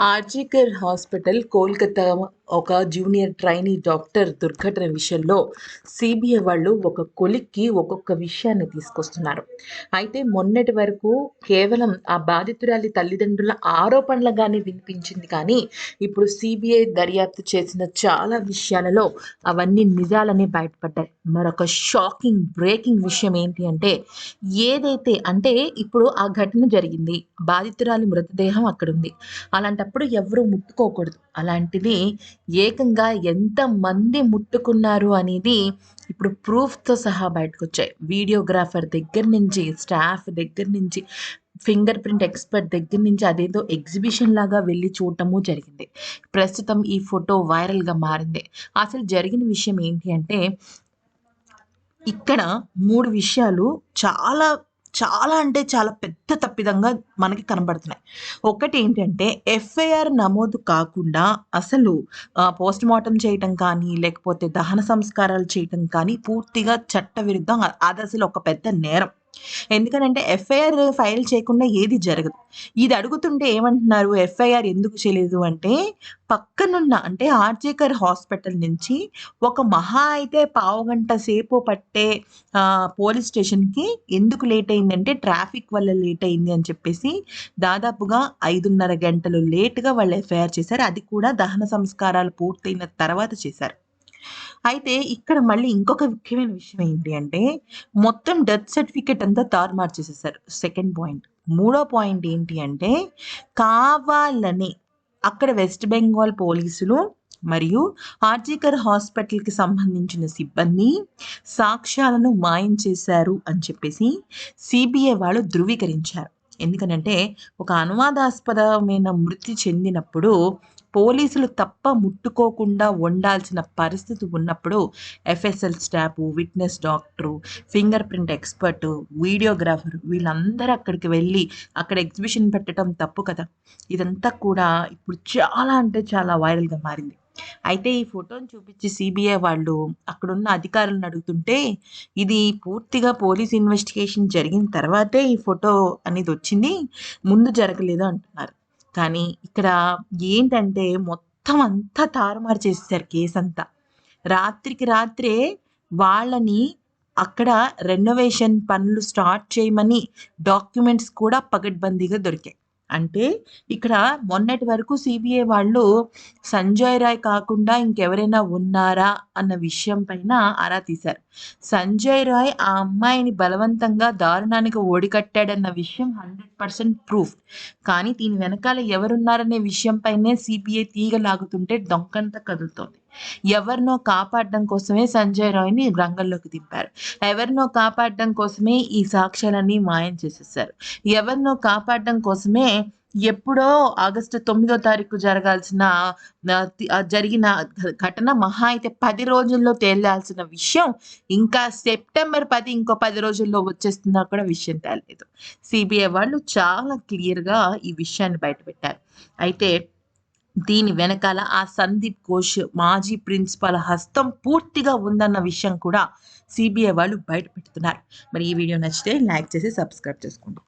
RG Kar hospital Kolkata ఒక junior trainee doctor దుర్ఘటన విషయంలో సిబిఐ వాళ్ళు ఒక కొలిక్కి ఒక్కొక్క విషయాన్ని తీసుకొస్తున్నారు. అయితే మొన్నటి వరకు కేవలం ఆ బాధితురాలి తల్లిదండ్రుల ఆరోపణలుగానే వినిపించింది కానీ ఇప్పుడు సిబిఐ దర్యాప్తు చేసిన చాలా విషయాలలో అవన్నీ నిజాలనే బయటపడ్డాయి. మరొక షాకింగ్ బ్రేకింగ్ విషయం ఏంటి అంటే ఏదైతే అంటే ఇప్పుడు ఆ ఘటన జరిగింది. బాధితురాలి మృతదేహం అక్కడ ఉంది అలాంటప్పుడు ఎవరు ముట్టుకోకూడదు. అలాంటిది ఏకంగా ఎంతమంది ముట్టుకున్నారు అనేది ఇప్పుడు ప్రూఫ్తో సహా బయటకు వచ్చాయి వీడియోగ్రాఫర్ దగ్గర నుంచి స్టాఫ్ దగ్గర నుంచి ఫింగర్ ప్రింట్ ఎక్స్పర్ట్ దగ్గర నుంచి అదేదో ఎగ్జిబిషన్ లాగా వెళ్ళి చూడటము జరిగింది. ప్రస్తుతం ఈ ఫోటో వైరల్గా మారింది. అసలు జరిగిన విషయం ఏంటి అంటే ఇక్కడ మూడు విషయాలు చాలా చాలా అంటే చాలా పెద్ద తప్పిదంగా మనకి కనబడుతున్నాయి. ఒకటి ఏంటంటే ఎఫ్ఐఆర్ నమోదు కాకుండా అసలు పోస్ట్ మార్టం చేయటం కానీ లేకపోతే దహన సంస్కారాలు చేయటం కానీ పూర్తిగా చట్టవిరుద్ధం అది అసలు ఒక పెద్ద నేరం. ఎందుకనంటే ఎఫ్ఐఆర్ ఫైల్ చేయకుండా ఏది జరగదు. ఇది అడుగుతుంటే ఏమంటున్నారు ఎఫ్ఐఆర్ ఎందుకు చేయలేదు అంటే పక్కనున్న అంటే ఆర్జేకర్ హాస్పిటల్ నుంచి ఒక మహా అయితే పావుగంట సేపు పట్టే పోలీస్ స్టేషన్కి ఎందుకు లేట్ అయిందంటే ట్రాఫిక్ వల్ల లేట్ అయింది అని చెప్పేసి దాదాపుగా ఐదున్నర గంటలు లేట్గా వాళ్ళు ఎఫ్ఐఆర్ చేశారు. అది కూడా దహన సంస్కారాలు పూర్తయిన తర్వాత చేశారు. అయితే ఇక్కడ మళ్ళీ ఇంకొక ముఖ్యమైన విషయం ఏంటి అంటే మొత్తం డెత్ సర్టిఫికేట్ అంతా తారుమారు చేసేసారు సెకండ్ పాయింట్. మూడో పాయింట్ ఏంటి అంటే కావాలని అక్కడ వెస్ట్ బెంగాల్ పోలీసులు మరియు ఆర్జీకర్ హాస్పిటల్కి సంబంధించిన సిబ్బంది సాక్ష్యాలను మాయం చేశారు అని చెప్పేసి సిబిఐ వాళ్ళు ధృవీకరించారు. ఎందుకనంటే ఒక అనువాదాస్పదమైన మృతి చెందినప్పుడు పోలీసులు తప్ప ముట్టుకోకుండా ఉండాల్సిన పరిస్థితి ఉన్నప్పుడు FSL staff witness doctor finger print expert videographer వీళ్ళందరూ అక్కడికి వెళ్ళి అక్కడ ఎగ్జిబిషన్ పెట్టడం తప్పు కదా. ఇదంతా కూడా ఇప్పుడు చాలా అంటే చాలా వైరల్గా మారింది. అయితే ఈ ఫోటోని చూపించి సిబిఐ వాళ్ళు అక్కడున్న అధికారులను అడుగుతుంటే ఇది పూర్తిగా పోలీస్ ఇన్వెస్టిగేషన్ జరిగిన తర్వాతే ఈ ఫోటో అనేది వచ్చింది ముందు జరగలేదు అంటున్నారు. కానీ ఇక్కడ ఏంటంటే మొత్తం అంతా తారుమారు చేసేసారు కేసు అంతా. రాత్రికి రాత్రే వాళ్ళని అక్కడ రెనోవేషన్ పనులు స్టార్ట్ చేయమని డాక్యుమెంట్స్ కూడా పగడ్బందీగా దొరికాయి. అంటే ఇక్కడ మొన్నటి వరకు సిబిఐ వాళ్ళు సంజయ్ రాయ్ కాకుండా ఇంకెవరైనా ఉన్నారా అన్న విషయం పైన ఆరా తీశారు. సంజయ్ రాయ్ ఆ అమ్మాయిని బలవంతంగా దారుణానికి ఓడికట్టాడన్న విషయం హండ్రెడ్ పర్సెంట్ ప్రూఫ్. కానీ దీని వెనకాల ఎవరున్నారనే విషయంపైనే సిబిఐ సిబిఐ తీగలాగుతుంటే దొంకంత కదులుతోంది. ఎవరినో కాపాడడం కోసమే సంజయ్ రాయ్ని రంగంలోకి దింపారు. ఎవరినో కాపాడడం కోసమే ఈ సాక్ష్యాలన్నీ మాయం చేసేసారు ఎవరినో కాపాడడం కోసమే ఎప్పుడో ఆగస్టు తొమ్మిదో తారీఖు జరగాల్సిన జరిగిన ఘటన మహా అయితే పది రోజుల్లో తేలాల్సిన విషయం. ఇంకా సెప్టెంబర్ పది ఇంకో పది రోజుల్లో వచ్చేస్తున్నా కూడా విషయం తేలేదు. సిబిఐ వాళ్ళు చాలా క్లియర్గా ఈ విషయాన్ని బయటపెట్టారు. అయితే దీని వెనకాల ఆ సందీప్ ఘోష్ మాజీ ప్రిన్సిపల్ హస్తం పూర్తిగా ఉందన్న విషయం కూడా సిబిఐ వాళ్ళు బయట పెడుతున్నారు మరి ఈ వీడియో నచ్చితే లైక్ చేసి సబ్స్క్రైబ్ చేసుకోండి.